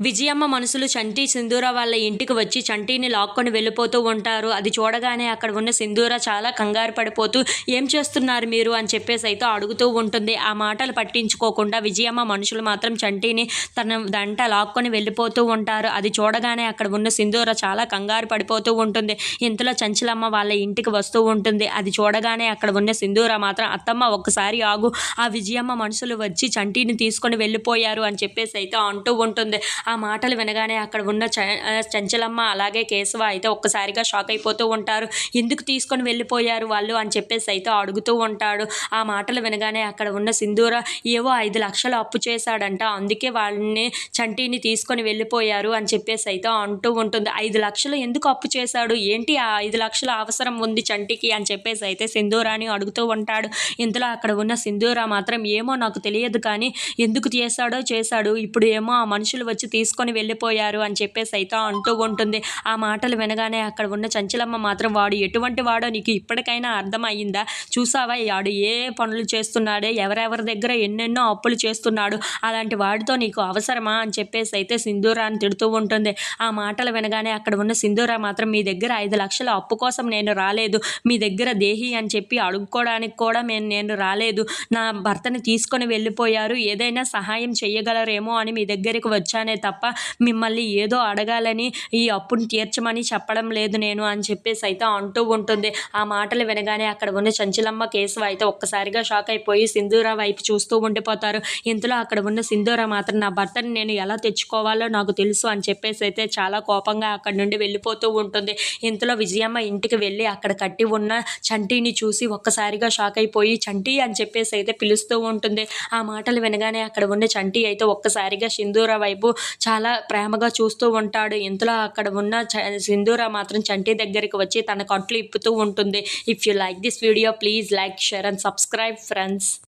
విజయమ్మ మనుషులు చంటి సింధూర వాళ్ళ ఇంటికి వచ్చి చంటిని లాక్కొని వెళ్ళిపోతూ ఉంటారు. అది చూడగానే అక్కడ ఉన్న సింధూర చాలా కంగారు పడిపోతూ ఏం చేస్తున్నారు మీరు? అని చెప్పేసి అయితే అడుగుతూ ఉంటుంది. ఆ మాటలు పట్టించుకోకుండా విజయమ్మ మనుషులు మాత్రం చంటిని తన దంట లాక్కొని వెళ్ళిపోతూ ఉంటారు. అది చూడగానే అక్కడ ఉన్న సింధూర చాలా కంగారు పడిపోతూ ఉంటుంది. ఇంతలో చంచలమ్మ వాళ్ళ ఇంటికి వస్తూ ఉంటుంది. అది చూడగానే అక్కడ ఉన్న సింధూర మాత్రం అత్తమ్మ ఒక్కసారి ఆగు. ఆ విజయమ్మ మనుషులు వచ్చి చంటిని తీసుకొని వెళ్ళిపోయారు అని చెప్పేసి అయితే అంటూ ఉంటుంది. ఆ మాటలు వినగానే అక్కడ ఉన్న చ చంచలమ్మ అలాగే కేశవ అయితే ఒక్కసారిగా షాక్ అయిపోతూ ఉంటారు. ఎందుకు తీసుకొని వెళ్ళిపోయారు వాళ్ళు అని చెప్పేసి అయితే అడుగుతూ ఉంటాడు. ఆ మాటలు వినగానే అక్కడ ఉన్న సింధూర ఏవో ఐదు లక్షలు అప్పు చేశాడంట. అందుకే వాళ్ళని చంటిని తీసుకొని వెళ్ళిపోయారు అని చెప్పేసి అయితే అంటూ ఉంటుంది. ఐదు లక్షలు ఎందుకు అప్పు చేశాడు? ఏంటి ఆ ఐదు లక్షల అవసరం ఉంది చంటికి అని చెప్పేసి అయితే సింధూరాని అడుగుతూ ఉంటాడు. ఇంతలో అక్కడ ఉన్న సింధూర మాత్రం ఏమో నాకు తెలియదు కానీ ఎందుకు చేశాడో చేశాడు. ఇప్పుడు ఏమో ఆ మనుషులు వచ్చి తీసుకొని వెళ్ళిపోయారు అని చెప్పేసి అయితే అంటూ ఉంటుంది. ఆ మాటలు వినగానే అక్కడ ఉన్న చంచలమ్మ మాత్రం వాడు ఎటువంటి వాడో నీకు ఇప్పటికైనా అర్థమయ్యిందా? చూసావా వాడు ఏ పనులు చేస్తున్నాడే? ఎవరెవరి దగ్గర ఎన్నెన్నో అప్పులు చేస్తున్నాడు? అలాంటి వాడితో నీకు అవసరమా? అని చెప్పేసి అయితే సింధూరాన్ని తిడుతూ ఉంటుంది. ఆ మాటలు వినగానే అక్కడ ఉన్న సింధూర మాత్రం మీ దగ్గర ఐదు లక్షల అప్పు కోసం నేను రాలేదు. మీ దగ్గర దేహి అని చెప్పి అడుక్కోవడానికి కూడా నేను నేను రాలేదు. నా భర్తని తీసుకొని వెళ్ళిపోయారు. ఏదైనా సహాయం చేయగలరేమో అని మీ దగ్గరికి వచ్చానే తప్ప తప్ప మిమ్మల్ని ఏదో అడగాలని ఈ అప్పును తీర్చమని చెప్పడం లేదు నేను అని చెప్పేసి అయితే అంటూ ఉంటుంది. ఆ మాటలు వినగానే అక్కడ ఉన్న చంచలమ్మ కేశవ అయితే ఒక్కసారిగా షాక్ అయిపోయి సింధూరా వైపు చూస్తూ ఉండిపోతారు. ఇంతలో అక్కడ ఉన్న సింధూరా మాత్రం నా భర్తని నేను ఎలా తెచ్చుకోవాలో నాకు తెలుసు అని చెప్పేసి అయితే చాలా కోపంగా అక్కడ నుండి వెళ్ళిపోతూ ఉంటుంది. ఇంతలో విజయమ్మ ఇంటికి వెళ్ళి అక్కడ కట్టి ఉన్న చంటిని చూసి ఒక్కసారిగా షాక్ అయిపోయి చంటి అని చెప్పేసి అయితే పిలుస్తూ ఉంటుంది. ఆ మాటలు వినగానే అక్కడ ఉన్న చంటి అయితే ఒక్కసారిగా సింధూర వైపు చాలా ప్రేమగా చూస్తూ ఉంటాడు. ఇంతలో అక్కడ ఉన్న చ- సింధూర మాత్రం చంటి దగ్గరికి వచ్చి తన కట్లు ఇప్పుతూ ఉంటుంది. If you like this video please like share and subscribe friends